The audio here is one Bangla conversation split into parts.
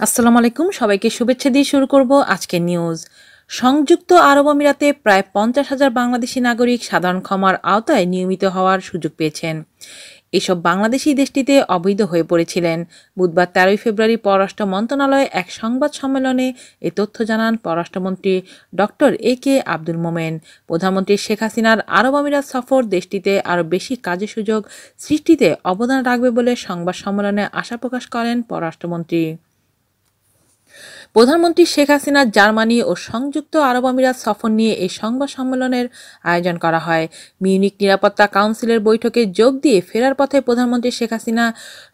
আসসালামু আলাইকুম, সবাইকে শুভেচ্ছা দিয়ে শুরু করব আজকের নিউজ সংযুক্ত আরব আমিরাতে প্রায় পঞ্চাশ হাজার বাংলাদেশি নাগরিক সাধারণ ক্ষমার আওতায় নিয়মিত হওয়ার সুযোগ পেয়েছেন। এসব বাংলাদেশি দেশটিতে অবৈধ হয়ে পড়েছিলেন। বুধবার তেরোই ফেব্রুয়ারি পররাষ্ট্র মন্ত্রণালয়ে এক সংবাদ সম্মেলনে এ তথ্য জানান পররাষ্ট্রমন্ত্রী ডক্টর এ কে আব্দুল মোমেন। প্রধানমন্ত্রী শেখ হাসিনার আরব আমিরাত সফর দেশটিতে আরও বেশি কাজের সুযোগ সৃষ্টিতে অবদান রাখবে বলে সংবাদ সম্মেলনে আশা প্রকাশ করেন পররাষ্ট্রমন্ত্রী। প্রধানমন্ত্রী শেখ হাসিনা জার্মানি ও সংযুক্ত আরব আমিরাত সফর নিয়ে এই সংবাদ সম্মেলনের আয়োজন করা হয়। মিউনিক নিরাপত্তা কাউন্সিলের বৈঠকে যোগ দিয়ে ফেরার পথে প্রধানমন্ত্রী শেখ হাসিনা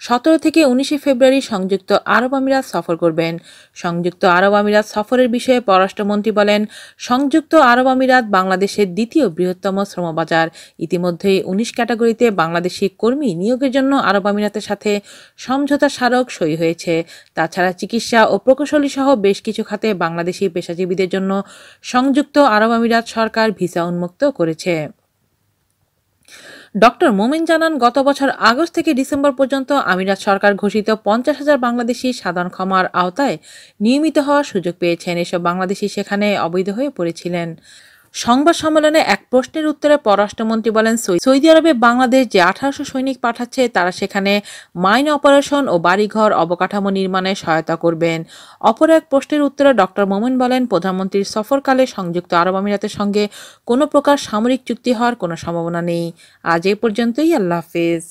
সতেরো থেকে উনিশে ফেব্রুয়ারি সংযুক্ত আরব আমিরাত সফর করবেন। সংযুক্ত আরব আমিরাত সফরের বিষয়ে পররাষ্ট্রমন্ত্রী বলেন, সংযুক্ত আরব আমিরাত বাংলাদেশের দ্বিতীয় বৃহত্তম শ্রমবাজার। ইতিমধ্যেই উনিশ ক্যাটাগরিতে বাংলাদেশি কর্মী নিয়োগের জন্য আরব আমিরাতের সাথে সমঝোতা স্মারক সই হয়েছে। তাছাড়া চিকিৎসা ও প্রকৌশলী সহ বেশ কিছু খাতে বাংলাদেশি পেশাজীবীদের জন্য সংযুক্ত আরব আমিরাত সরকার ভিসা উন্মুক্ত করেছে। ডক্টর মোমেন জানান, গত বছর আগস্ট থেকে ডিসেম্বর পর্যন্ত আমিরাত সরকার ঘোষিত পঞ্চাশ হাজার বাংলাদেশি সাধারণ ক্ষমার আওতায় নিয়মিত হওয়ার সুযোগ পেয়েছেন। এসব বাংলাদেশি সেখানে অবৈধ হয়ে পড়েছিলেন। সংবাদ সম্মেলনে এক প্রশ্নের উত্তরে পররাষ্ট্রমন্ত্রী বলেন, সৌদি আরবে বাংলাদেশ যে আঠারোশো সৈনিক পাঠাচ্ছে, তারা সেখানে মাইন অপারেশন ও বাড়িঘর অবকাঠামো নির্মাণে সহায়তা করবেন। অপর এক প্রশ্নের উত্তরে ডক্টর মোমেন বলেন, প্রধানমন্ত্রীর সফরকালে সংযুক্ত আরব আমিরাতের সঙ্গে কোনো প্রকার সামরিক চুক্তি হওয়ার কোনো সম্ভাবনা নেই। আজ এ পর্যন্তই, আল্লাহ হাফেজ।